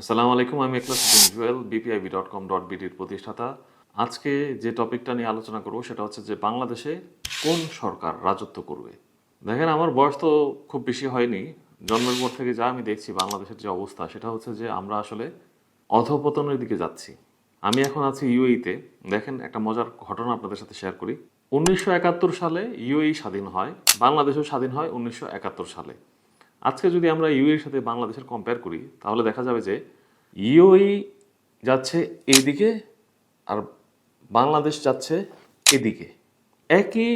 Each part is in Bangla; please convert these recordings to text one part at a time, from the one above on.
আসসালামু আলাইকুম, আমি Eklas Jewel BPIB dot com dot বিডির প্রতিষ্ঠাতা। আজকে যে টপিকটা নিয়ে আলোচনা করব সেটা হচ্ছে যে বাংলাদেশে কোন সরকার রাজত্ব করবে। দেখেন, আমার বয়স তো খুব বেশি হয়নি। জন্মের পর থেকে যা আমি দেখছি বাংলাদেশের যে অবস্থা, সেটা হচ্ছে যে আমরা আসলে অধপতনের দিকে যাচ্ছি। আমি এখন আছি ইউএইতে। দেখেন, একটা মজার ঘটনা আপনাদের সাথে শেয়ার করি। উনিশশো একাত্তর সালে ইউএই স্বাধীন হয়, বাংলাদেশও স্বাধীন হয় উনিশশো একাত্তর সালে। আজকে যদি আমরা ইউএর সাথে বাংলাদেশের কম্পেয়ার করি, তাহলে দেখা যাবে যে ইউএই যাচ্ছে এইদিকে আর বাংলাদেশ যাচ্ছে এদিকে। একই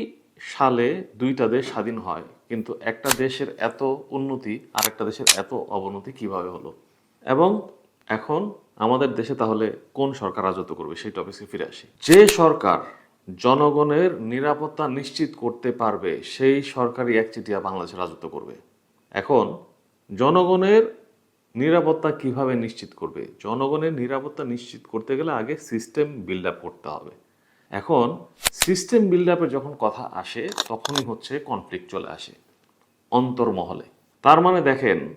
সালে দুইটা দেশ স্বাধীন হয়, কিন্তু একটা দেশের এত উন্নতি আর একটা দেশের এত অবনতি কীভাবে হলো? এবং এখন আমাদের দেশে তাহলে কোন সরকার রাজত্ব করবে সেই টপিকে ফিরে আসি। যে সরকার জনগণের নিরাপত্তা নিশ্চিত করতে পারবে, সেই সরকারই একচেটিয়া বাংলাদেশে রাজত্ব করবে। এখন জনগণের নিরাপত্তা কীভাবে নিশ্চিত করবে? জনগণের নিরাপত্তা নিশ্চিত করতে গেলে আগে সিস্টেম বিল্ড আপ করতে হবে। এখন সিস্টেম বিল্ড আপের যখন কথা আসে, তখনই হচ্ছে কনফ্লিক্ট চলে আসে, অন্তর্মহলে। তার মানে দেখেন,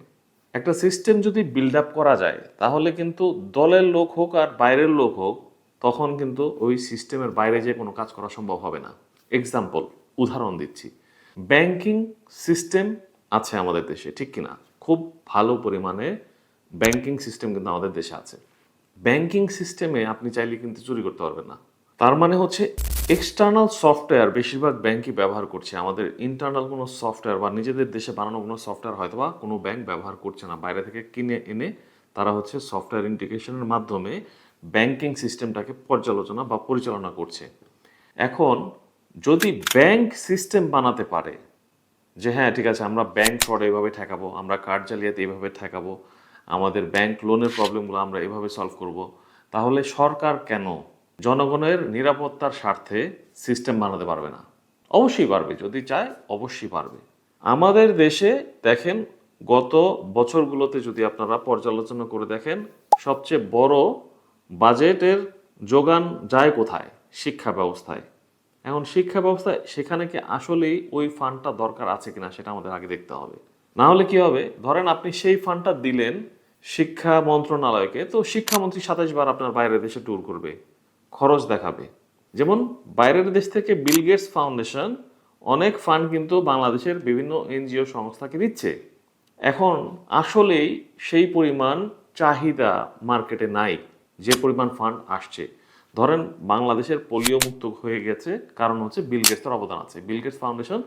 একটা সিস্টেম যদি বিল্ড আপ করা যায়, তাহলে কিন্তু দলের লোক হোক আর বাইরের লোক হোক, তখন কিন্তু ওই সিস্টেমের বাইরে যে কোনো কাজ করা সম্ভব হবে না। এক্সাম্পল উদাহরণ দিচ্ছি। ব্যাংকিং সিস্টেম আছে আমাদের দেশে, ঠিক কিনা? খুব ভালো পরিমাণে ব্যাংকিং সিস্টেম কিন্তু আমাদের দেশে আছে। ব্যাংকিং সিস্টেমে আপনি চাইলে কিন্তু চুরি করতে পারবেন না। তার মানে হচ্ছে এক্সটার্নাল সফটওয়্যার বেশিরভাগ ব্যাংকই ব্যবহার করছে। আমাদের ইন্টারনাল কোনো সফটওয়্যার বা নিজেদের দেশে বানানো কোনো সফটওয়্যার হয়তো বা কোনো ব্যাংক ব্যবহার করছে না। বাইরে থেকে কিনে এনে তারা হচ্ছে সফটওয়্যার ইন্টিগ্রেশনের মাধ্যমে ব্যাংকিং সিস্টেমটাকে পর্যালোচনা বা পরিচালনা করছে। এখন যদি ব্যাংক সিস্টেম বানাতে পারে যে হ্যাঁ ঠিক আছে, আমরা ব্যাংক ফ্রড এইভাবে ঠেকাবো, আমরা কার্ড জালিয়াতি এইভাবে ঠেকাবো, আমাদের ব্যাংক লোনের প্রবলেমগুলো আমরা এভাবে সলভ করব, তাহলে সরকার কেন জনগণের নিরাপত্তার স্বার্থে সিস্টেম বানাতে পারবে না? অবশ্যই পারবে, যদি চায় অবশ্যই পারবে। আমাদের দেশে দেখেন, গত বছরগুলোতে যদি আপনারা পর্যালোচনা করে দেখেন, সবচেয়ে বড় বাজেটের যোগান যায় কোথায়? শিক্ষা ব্যবস্থায়। এখন শিক্ষা ব্যবস্থায় সেখানে কি আসলেই ওই ফান্ডটা দরকার আছে কিনা সেটা আমাদের আগে দেখতে হবে। না হলে কি হবে? ধরেন আপনি সেই ফান্ডটা দিলেন শিক্ষা মন্ত্রণালয়কে, তো শিক্ষামন্ত্রী সাতাশ বার আপনার বাইরের দেশে ট্যুর করবে, খরচ দেখাবে। যেমন বাইরের দেশ থেকে বিল গেটস ফাউন্ডেশন অনেক ফান্ড কিন্তু বাংলাদেশের বিভিন্ন এনজিও সংস্থাকে দিচ্ছে। এখন আসলেই সেই পরিমাণ চাহিদা মার্কেটে নাই, যে পরিমাণ ফান্ড আসছে। ধরেন বাংলাদেশের পোলিও মুক্ত হয়ে গেছে, কারণ হচ্ছে বিল গেটসের অবদান আছে। বিল গেটস ফাউন্ডেশন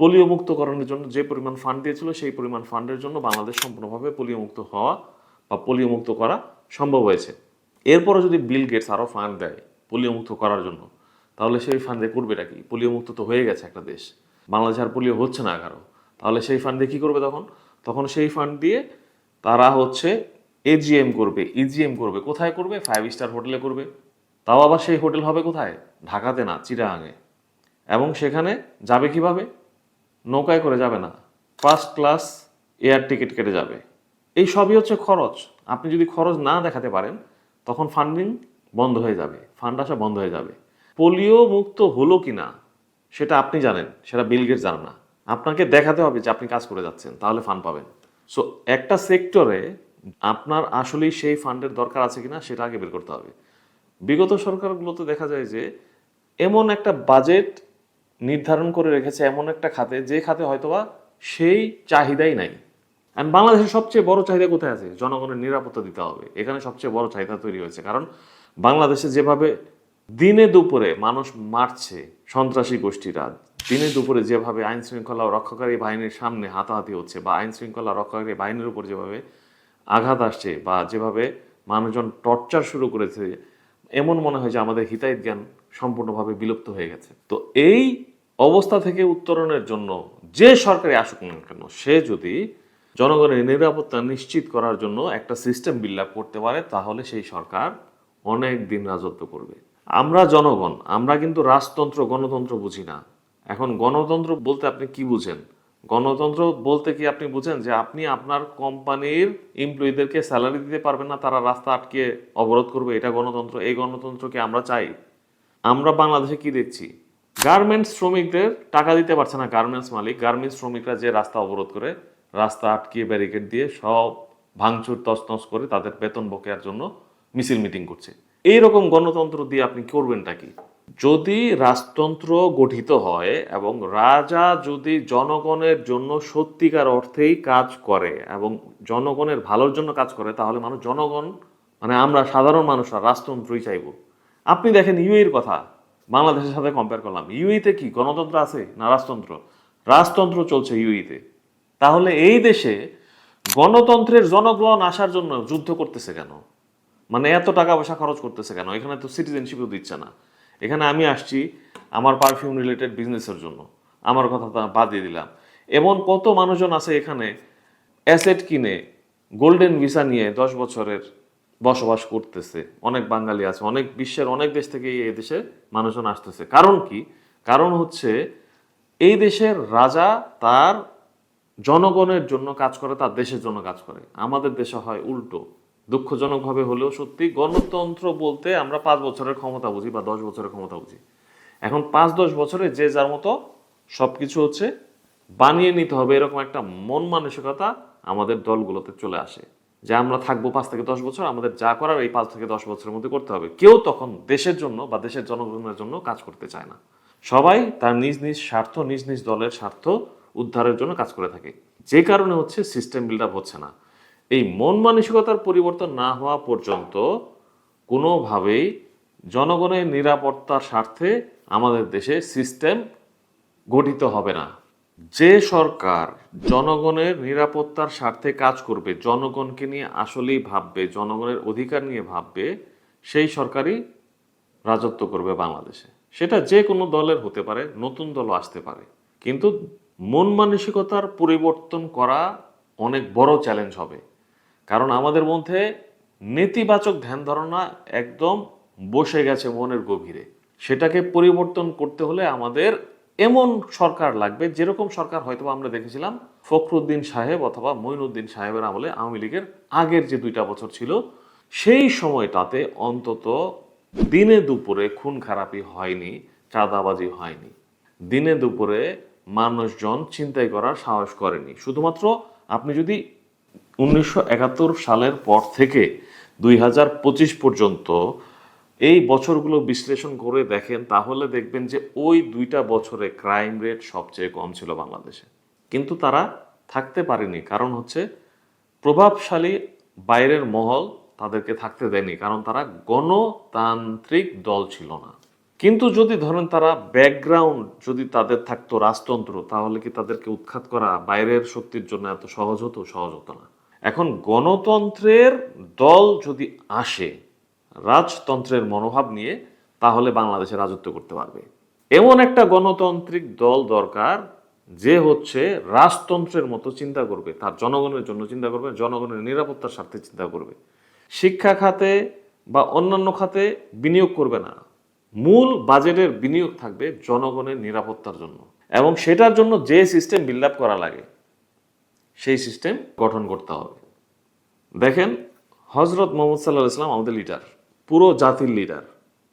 পোলিও মুক্তকরণের জন্য যে পরিমাণ ফান্ড দিয়েছিল, সেই পরিমাণ ফান্ডের জন্য বাংলাদেশ সম্পূর্ণভাবে পোলিও মুক্ত হওয়া বা পোলিও মুক্ত করা সম্ভব হয়েছে। এরপরও যদি বিল গেটস আরও ফান্ড দেয় পোলিও মুক্ত করার জন্য, তাহলে সেই ফান্ডে করবেটা কি? পোলিও মুক্ত তো হয়ে গেছে একটা দেশ। বাংলাদেশ আর পোলিও হচ্ছে না কারও। তাহলে সেই ফান্ড কী করবে তখন? তখন সেই ফান্ড দিয়ে তারা হচ্ছে এজিএম করবে। ইজিএম করবে। কোথায় করবে? ফাইভ স্টার হোটেলে করবে। তাও আবার সেই হোটেল হবে কোথায়? ঢাকাতে না চিরাঙে এবং সেখানে যাবে কীভাবে? নৌকায় করে যাবে না। ফার্স্ট ক্লাস এয়ার টিকিট কেটে যাবে। এই সবই হচ্ছে খরচ। আপনি যদি খরচ না দেখাতে পারেন, তখন ফান্ডিং বন্ধ হয়ে যাবে। ফান্ড আসা বন্ধ হয়ে যাবে। পোলিও মুক্ত হলো কি না সেটা আপনি জানেন, সেটা বিল গেটস জানেন না। আপনাকে দেখাতে হবে যে আপনি কাজ করে যাচ্ছেন, তাহলে ফান্ড পাবেন। সো একটা সেক্টরে আপনার আসলেই সেই ফান্ডের দরকার আছে কিনা, সেটা আগে বের করতে হবে। বিগত সরকারগুলোতে দেখা যায় যে এমন একটা বাজেট নির্ধারণ করে রেখেছে, এমন একটা খাতে, যে খাতে হয়তোবা সেই চাহিদাই নাই। আর বাংলাদেশের সবচেয়ে বড় চাহিদা কোথায় আছে? জনগণের নিরাপত্তা দিতে হবে। এখানে সবচেয়ে বড় চাহিদা তৈরি হয়েছে। কারণ বাংলাদেশে যেভাবে দিনে দুপুরে মানুষ মারছে সন্ত্রাসী গোষ্ঠীরা, দিনে দুপুরে যেভাবে আইন শৃঙ্খলা রক্ষাকারী বাহিনীর সামনে হাতাহাতি হচ্ছে বা আইন শৃঙ্খলা রক্ষাকারী বাহিনীর উপর যেভাবে আঘাত আসছে বা যেভাবে মানুষজন টর্চার শুরু করেছে এমন মনে হয় যে আমাদের হিতাহিত জ্ঞান সম্পূর্ণভাবে বিলুপ্ত হয়ে গেছে। তো এই অবস্থা থেকে উত্তরণের জন্য যে সরকারি আসুক না কেন, সে যদি জনগণের নিরাপত্তা নিশ্চিত করার জন্য একটা সিস্টেম বিল্ড আপ করতে পারে, তাহলে সেই সরকার অনেক দিন রাজত্ব করবে। আমরা জনগণ, আমরা কিন্তু রাজতন্ত্র, গণতন্ত্র বুঝি না। এখন গণতন্ত্র বলতে আপনি কি বুঝেন? গণতন্ত্র বলতে কি আপনি বুঝেন যে আপনি আপনার কোম্পানির এমপ্লয়ীদেরকে স্যালারি দিতে পারবেন না, তারা রাস্তা আটকে অবরোধ করবে, এটা গণতন্ত্র, এই গণতন্ত্রকে আমরা চাই। আমরা বাংলাদেশে কি দেখছি? গার্মেন্টস শ্রমিকদের টাকা দিতে পারছে না গার্মেন্টস মালিক গার্মেন্টস শ্রমিকরা যে রাস্তা অবরোধ করে, রাস্তা আটকিয়ে ব্যারিকেড দিয়ে সব ভাঙচুর, তছনছ করে তাদের বেতন বকেয়ার জন্য মিছিল মিটিং করছে। এইরকম গণতন্ত্র দিয়ে আপনি করবেনটা কি? যদি রাজতন্ত্র গঠিত হয় এবং রাজা যদি জনগণের জন্য সত্যিকার অর্থেই কাজ করে এবং জনগণের ভালোর জন্য কাজ করে, তাহলে মানুষ জনগণ মানে আমরা সাধারণ মানুষরা রাজতন্ত্রই চাইব। আপনি দেখেন ইউএর কথা, বাংলাদেশের সাথে কম্পেয়ার করলাম। ইউইতে কি, গণতন্ত্র আছে না রাজতন্ত্র? রাজতন্ত্র চলছে ইউইতে তাহলে এই দেশে গণতন্ত্রের জনগণ আসার জন্য যুদ্ধ করতেছে কেন? মানে এত টাকা পয়সা খরচ করতেছে কেন? এখানে তো সিটিজেনশিপও দিচ্ছে না। এখানে আমি আসছি আমার পারফিউম রিলেটেড বিজনেসের জন্য। আমার কথা তো বাদ দিয়ে দিলাম। এমন কত মানুষজন আছে এখানে অ্যাসেট কিনে গোল্ডেন ভিসা নিয়ে দশ বছরের বসবাস করতেছে। অনেক বাঙালি আছে, অনেক বিশ্বের অনেক দেশ থেকে এই দেশে মানুষজন আসতেছে। কারণ কি? কারণ হচ্ছে এই দেশের রাজা তার জনগণের জন্য কাজ করে, তার দেশের জন্য কাজ করে। আমাদের দেশে হয় উল্টো। দুঃখজনকভাবে হলেও সত্যি গণতন্ত্র বলতে আমরা পাঁচ বছরের ক্ষমতা বুঝি বা দশ বছরের ক্ষমতা বুঝি। এখন পাঁচ দশ বছরে যে যার মতো সব কিছু হচ্ছে বানিয়ে নিতে হবে এরকম একটা মন মানসিকতা আমাদের দলগুলোতে চলে আসে। যে আমরা থাকব পাঁচ থেকে দশ বছর, আমাদের যা করার এই পাঁচ থেকে দশ বছরের মধ্যে করতে হবে। কেউ তখন দেশের জন্য বা দেশের জনগণের জন্য কাজ করতে চায় না। সবাই তার নিজ নিজ স্বার্থ, নিজ নিজ দলের স্বার্থ উদ্ধারের জন্য কাজ করে থাকে। যে কারণে হচ্ছে সিস্টেম বিল্ড আপ হচ্ছে না। এই মন মানসিকতার পরিবর্তন না হওয়া পর্যন্ত কোনোভাবেই জনগণের নিরাপত্তার স্বার্থে আমাদের দেশে সিস্টেম গঠিত হবে না। যে সরকার জনগণের নিরাপত্তার স্বার্থে কাজ করবে, জনগণকে নিয়ে আসলেই ভাববে, জনগণের অধিকার নিয়ে ভাববে, সেই সরকারই রাজত্ব করবে বাংলাদেশে। সেটা যে কোনো দলের হতে পারে, নতুন দলও আসতে পারে। কিন্তু মন মানসিকতার পরিবর্তন করা অনেক বড় চ্যালেঞ্জ হবে। কারণ আমাদের মধ্যে নেতিবাচক ধ্যান ধারণা একদম বসে গেছে মনের গভীরে। সেটাকে পরিবর্তন করতে হলে আমাদের এমন সরকার লাগবে, যেরকম সরকার হয়তো আমরা দেখেছিলাম ফখরুদ্দিন সাহেব অথবা মঈনুদ্দিন সাহেবের আমলে আওয়ামী লীগের আগের যে দুইটা বছর ছিল, সেই সময়টাতে অন্তত দিনে দুপুরে খুন খারাপি হয়নি, চাঁদাবাজি হয়নি। দিনে দুপুরে মানুষজন চিন্তাই করার সাহস করেনি। শুধুমাত্র আপনি যদি উনিশশো একাত্তর সালের পর থেকে দুই হাজার পঁচিশ পর্যন্ত এই বছরগুলো বিশ্লেষণ করে দেখেন, তাহলে দেখবেন যে ওই দুইটা বছরে ক্রাইম রেট সবচেয়ে কম ছিল বাংলাদেশে। কিন্তু তারা থাকতে পারেনি, কারণ হচ্ছে প্রভাবশালী বাইরের মহল তাদেরকে থাকতে দেয়নি, কারণ তারা গণতান্ত্রিক দল ছিল না। কিন্তু যদি ধরেন তারা ব্যাকগ্রাউন্ড যদি তাদের থাকতো রাজতন্ত্র, তাহলে কি তাদেরকে উৎখাত করা বাইরের শক্তির জন্য এত সহজ হতো? সহজ হতো না। এখন গণতন্ত্রের দল যদি আসে, রাজতন্ত্রের মনোভাব নিয়ে, তাহলে বাংলাদেশে রাজত্ব করতে পারবে। এমন একটা গণতান্ত্রিক দল দরকার, যে হচ্ছে রাজতন্ত্রের মতো চিন্তা করবে, তার জনগণের জন্য চিন্তা করবে, জনগণের নিরাপত্তার স্বার্থে চিন্তা করবে। শিক্ষা খাতে বা অন্যান্য খাতে বিনিয়োগ করবে না। মূল বাজেটের বিনিয়োগ থাকবে জনগণের নিরাপত্তার জন্য। এবং সেটার জন্য যে সিস্টেম বিল্ড আপ করা লাগে, সেই সিস্টেম গঠন করতে হবে। দেখেন হজরত মোহাম্মদ সাল্লাহ ইসলাম আমাদের লিডার পুরো জাতির লিডার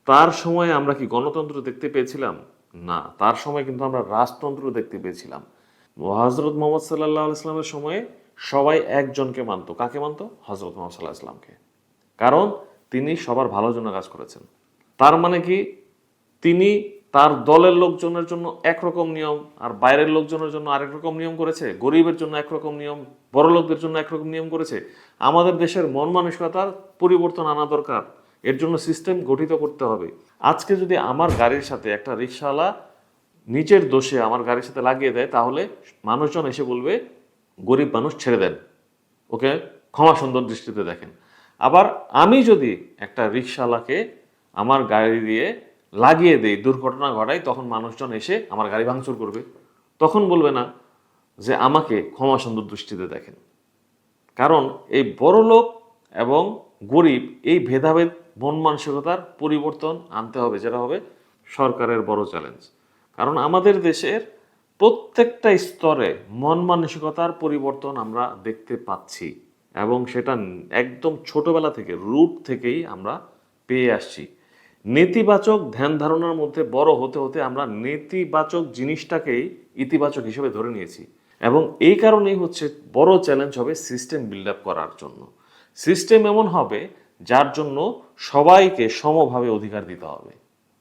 তার সময় আমরা কি গণতন্ত্র দেখতে পেয়েছিলাম? না, তার সময় কিন্তু আমরা রাজতন্ত্র দেখতে পেয়েছিলাম। হজরত মোহাম্মদ সাল্লাহ ইসলামের সময়ে সবাই একজনকে মানতো। কাকে মানতো? হজরত মোহাম্মদ সাল্লাহ ইসলামকে কারণ তিনি সবার ভালোর জন্য কাজ করেছেন। তার মানে কি? তিনি তার দলের লোকজনের জন্য একরকম নিয়ম আর বাইরের লোকজনের জন্য আরেক রকম নিয়ম করেছে, গরিবের জন্য একরকম নিয়ম, বড় লোকদের জন্য একরকম নিয়ম করেছে। আমাদের দেশের মন মানসিকতার পরিবর্তন আনা দরকার। এর জন্য সিস্টেম গঠিত করতে হবে। আজকে যদি আমার গাড়ির সাথে একটা রিক্সাওয়ালা নিচের দোষে আমার গাড়ির সাথে লাগিয়ে দেয়, তাহলে মানুষজন এসে বলবে, গরিব মানুষ ছেড়ে দেন। ওকে? ক্ষমা সুন্দর দৃষ্টিতে দেখেন। আবার আমি যদি একটা রিক্সাওয়ালাকে আমার গাড়ি দিয়ে লাগিয়ে দেই, দুর্ঘটনা ঘটাই, তখন মানুষজন এসে আমার গাড়ি ভাঙচুর করবে। তখন বলবে না যে আমাকে ক্ষমা সুন্দর দৃষ্টিতে দেখেন। কারণ এই বড় লোক এবং গরিব, এই ভেদাভেদ মন মানসিকতার পরিবর্তন আনতে হবে, যেটা হবে সরকারের বড় চ্যালেঞ্জ কারণ আমাদের দেশের প্রত্যেকটা স্তরে মন মানসিকতার পরিবর্তন আমরা দেখতে পাচ্ছি এবং সেটা একদম ছোটবেলা থেকে রুট থেকেই আমরা পেয়ে আসছি। নেতিবাচক ধ্যান ধারণার মধ্যে বড় হতে হতে আমরা নেতিবাচক জিনিসটাকেই ইতিবাচক হিসেবে ধরে নিয়েছি। এবং এই কারণেই হচ্ছে বড় চ্যালেঞ্জ হবে সিস্টেম বিল্ড আপ করার জন্য। সিস্টেম এমন হবে যার জন্য সবাইকে সমভাবে অধিকার দিতে হবে।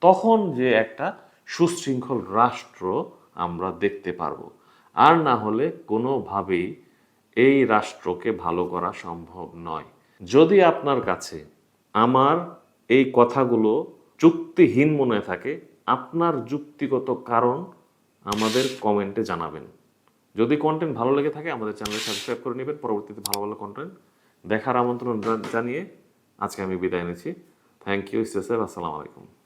তখন যে একটা সুশৃঙ্খল রাষ্ট্র আমরা দেখতে পারব। আর না হলে কোনোভাবেই এই রাষ্ট্রকে ভালো করা সম্ভব নয়। যদি আপনার কাছে আমার এই কথাগুলো যুক্তিহীন মনে থাকে। আপনার যুক্তিগত কারণ আমাদের কমেন্টে জানাবেন। যদি কন্টেন্ট ভালো লেগে থাকে, আমাদের চ্যানেলে সাবস্ক্রাইব করে নেবেন। পরবর্তীতে ভালো ভালো কন্টেন্ট দেখার আমন্ত্রণ জানিয়ে আজকে আমি বিদায় নিচ্ছি। থ্যাংক ইউ ইসেফ আসসালামু আলাইকুম।